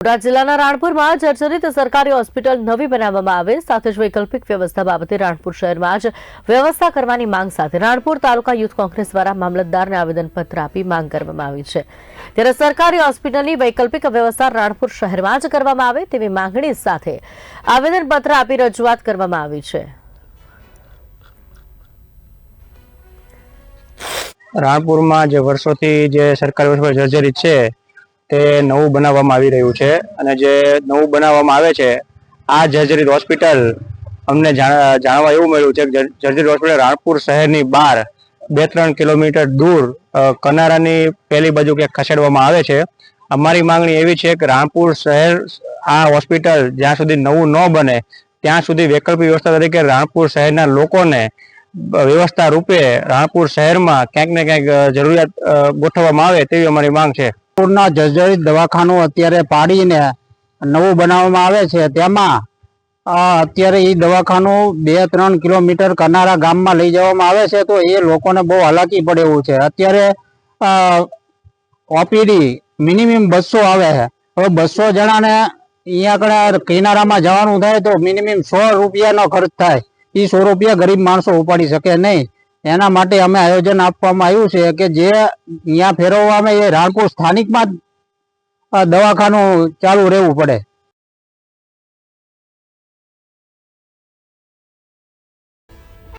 બોટાદ જિલ્લાના રાણપુરમાં જર્જરિત સરકારી હોસ્પિટલ નવી બનાવવામાં આવે, સાથે જ વૈકલ્પિક વ્યવસ્થા બાબતે રાણપુર શહેરમાં જ વ્યવસ્થા કરવાની માંગ સાથે રાણપુર તાલુકા યુથ કોંગ્રેસ દ્વારા મામલતદારને આવેદનપત્ર આપી માંગ કરવામાં આવી છે. ત્યારે સરકારી હોસ્પિટલની વૈકલ્પિક વ્યવસ્થા રાણપુર શહેરમાં જ કરવામાં આવે તેવી માંગણી સાથે આવેદનપત્ર આપી રજૂઆત કરવામાં આવી છે. રાણપુરમાં જે વર્ષોથી જે સરકારી હોસ્પિટલ જર્જરિત છે તે નવું બનાવવામાં આવી રહ્યું છે અને જે નવું બનાવવામાં આવે છે, આ જર્જરિત હોસ્પિટલ અમને જાણ- જાણવા એવું મળ્યું છે કે જર- હોસ્પિટલ રાણપુર શહેરની બહાર બે ત્રણ કિલોમીટર દૂર કનારાની પેલી બાજુ ક્યાંક ખસેડવામાં આવે છે. અમારી માંગણી એવી છે કે રાણપુર શહેર આ હોસ્પિટલ જ્યાં સુધી નવું ન બને, ત્યાં સુધી વૈકલ્પિક વ્યવસ્થા તરીકે રાણપુર શહેરના લોકોને વ્યવસ્થા રૂપે રાણપુર શહેરમાં ક્યાંક ને ક્યાંક જરૂરિયાત ગોઠવવામાં આવે તેવી અમારી માંગ છે. રાણપુરના જર્જરિત દવાખાનું અત્યારે પાડીને નવું બનાવવામાં આવે છે. તેમાં અત્યારે એ દવાખાનું બે ત્રણ કિલોમીટર કરનારા ગામમાં લઈ જવામાં આવે છે તો એ લોકોને બહુ હાલાકી પડે એવું છે. અત્યારે ઓપીડી મિનિમમ બસો આવે છે. હવે બસો જણાને અહીંયા આગળ કિનારામાં જવાનું થાય તો મિનિમમ સો રૂપિયાનો ખર્ચ થાય. એ સો રૂપિયા ગરીબ માણસો ઉપાડી શકે નહીં. એના માટે અમે આયોજન આપવામાં આવ્યું છે કે જે અહીંયા ફેરવવામાં એ રાણપુર સ્થાનિકમાં જ દવાખાનું ચાલુ રહેવું પડે.